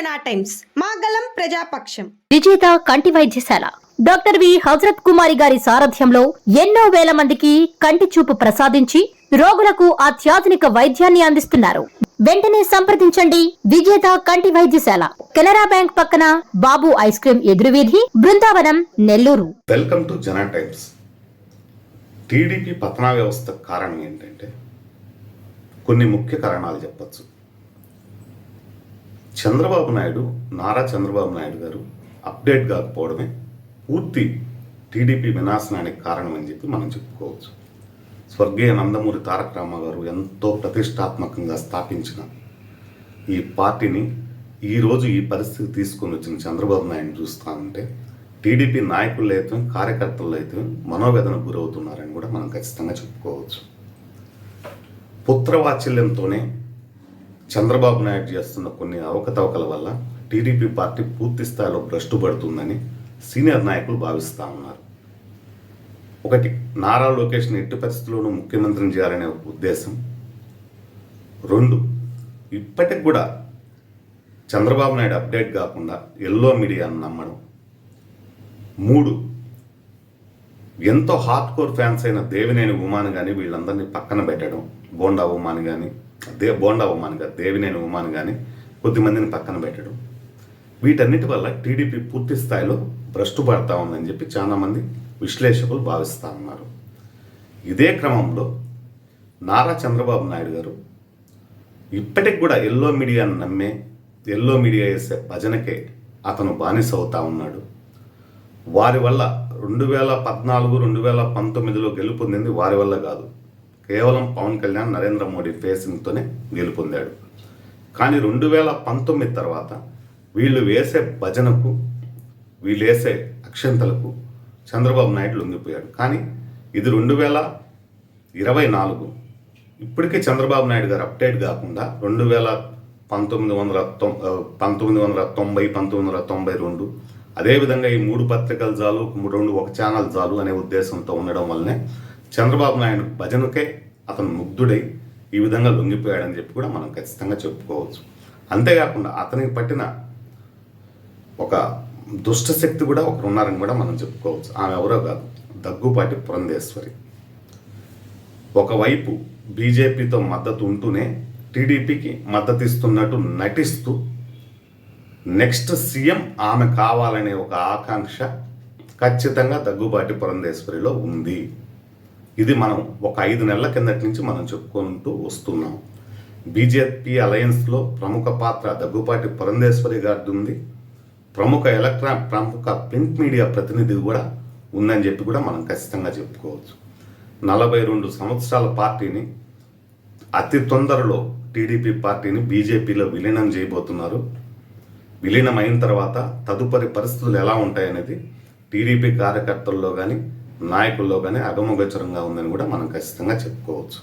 జనా టైమ్స్. మాగలం ప్రజాపక్షం. విజేత కంటి వైద్యశాల. Doctor V. హజరత్ కుమారి గారి సారథ్యంలో ఎన్నో వేల మందికి కంటి చూపు ప్రసాదించి రోగులకు అత్యాధునిక వైద్యాన్ని అందిస్తున్నారు. వెంటనే సంప్రదించండి విజేత కంటి వైద్యశాల. కెనరా బ్యాంక్ పక్కన Babu ice cream ఎదురువీధి Brindavanam Nellore. Welcome to Jana Times. TDP పతనా వ్యవస్థ కారణం ఏంటంటే కొన్ని ముఖ్య కారణాలు చెప్పచ్చు. చంద్రబాబు నాయుడు నారా చంద్రబాబు నాయుడు గారు అప్డేట్ కాకపోవడమే పూర్తి టీడీపీ వినాశనానికి కారణం అని చెప్పి మనం చెప్పుకోవచ్చు. స్వర్గీయ నందమూరి తారక రామారావు ఎంతో ప్రతిష్టాత్మకంగా స్థాపించిన ఈ పార్టీని ఈరోజు ఈ పరిస్థితి తీసుకొని వచ్చిన చంద్రబాబు నాయుడు చూస్తా ఉంటే టీడీపీ నాయకులు అయితే కార్యకర్తలు అయితే మనోవేదనకు గురవుతున్నారని కూడా మనం ఖచ్చితంగా చెప్పుకోవచ్చు. పుత్రవాత్సల్యంతోనే చంద్రబాబు నాయుడు చేస్తున్న కొన్ని అవకతవకల వల్ల టీడీపీ పార్టీ పూర్తి స్థాయిలో భ్రష్టు పడుతుందని సీనియర్ నాయకులు భావిస్తూ ఉన్నారు. ఒకటి నారా లోకేష్ని ఎట్టి పరిస్థితుల్లోనూ ముఖ్యమంత్రిని చేయాలనే ఒక ఉద్దేశం. రెండు ఇప్పటికి కూడా చంద్రబాబు నాయుడు అప్డేట్ కాకుండా ఎల్లో మీడియాను నమ్మడం. మూడు ఎంతో హార్డ్ కోర్ ఫ్యాన్స్ అయిన దేవినేని ఉమాని కానీ వీళ్ళందరినీ పక్కన పెట్టడం బోండా ఉమాని కానీ దే బోండా ఉమాని కాదు దేవినేని ఉమాని కానీ కొద్దిమందిని పక్కన పెట్టడం. వీటన్నిటి వల్ల టీడీపీ పూర్తి స్థాయిలో భ్రష్టు పడతా ఉందని చెప్పి చాలామంది విశ్లేషకులు భావిస్తూ ఉన్నారు. ఇదే క్రమంలో నారా చంద్రబాబు నాయుడు గారు ఇప్పటికి కూడా ఎల్లో మీడియాను నమ్మే ఎల్లో మీడియా వేసే భజనకే అతను బానిస అవుతా ఉన్నాడు. వారి వల్ల రెండు వేల పద్నాలుగు రెండు వేల పంతొమ్మిదిలో గెలుపొందింది వారి వల్ల కాదు. కేవలం పవన్ కళ్యాణ్ నరేంద్ర మోడీ ఫేసింగ్తోనే గెలుపొందాడు కానీ రెండు వేల పంతొమ్మిది తర్వాత వీళ్ళు వేసే భజనకు వీళ్ళు వేసే అక్షంతలకు చంద్రబాబు నాయుడు లొంగిపోయాడు. కానీ ఇది రెండు వేల ఇరవై నాలుగు. ఇప్పటికే చంద్రబాబు నాయుడు గారు అప్డేట్ కాకుండా రెండు వేల పంతొమ్మిది వందల తొం పంతొమ్మిది వందల తొంభై పంతొమ్మిది వందల తొంభై రెండు అదేవిధంగా ఈ మూడు పత్రికలు చాలు రెండు ఒక ఛానల్ చాలు అనే ఉద్దేశంతో ఉండడం వల్లనే చంద్రబాబు నాయుడు భజనకే అతను ముగ్ధుడై ఈ విధంగా లొంగిపోయాడని చెప్పి కూడా మనం ఖచ్చితంగా చెప్పుకోవచ్చు. అంతేకాకుండా అతనికి పట్టిన ఒక దుష్ట శక్తి కూడా ఒకరు ఉన్నారని కూడా మనం చెప్పుకోవచ్చు. ఆమె ఎవరో కాదు దగ్గుపాటి పురంధేశ్వరి. ఒకవైపు బీజేపీతో మద్దతు ఉంటూనే టీడీపీకి మద్దతు ఇస్తున్నట్టు నటిస్తూ నెక్స్ట్ సీఎం ఆమె కావాలనే ఒక ఆకాంక్ష ఖచ్చితంగా దగ్గుబాటి పురంధేశ్వరిలో ఉంది. ఇది మనం ఒక ఐదు నెలల కిందటి నుంచి మనం చెప్పుకుంటూ వస్తున్నాం. బీజేపీ అలయన్స్లో ప్రముఖ పాత్ర దగ్గుపాటి పురంధేశ్వరి గారిది ఉంది ప్రముఖ ఎలక్ట్రాన్ ప్రముఖ ప్రింట్ మీడియా ప్రతినిధి కూడా ఉందని చెప్పి కూడా మనం ఖచ్చితంగా చెప్పుకోవచ్చు. నలభై రెండు సంవత్సరాల పార్టీని అతి తొందరలో టీడీపీ పార్టీని బీజేపీలో విలీనం చేయబోతున్నారు. విలీనం అయిన తర్వాత తదుపరి పరిస్థితులు ఎలా ఉంటాయనేది టీడీపీ కార్యకర్తల్లో కానీ నాయకుల్లో కానీ అగమగోచరంగా ఉందని కూడా మనం ఖచ్చితంగా చెప్పుకోవచ్చు.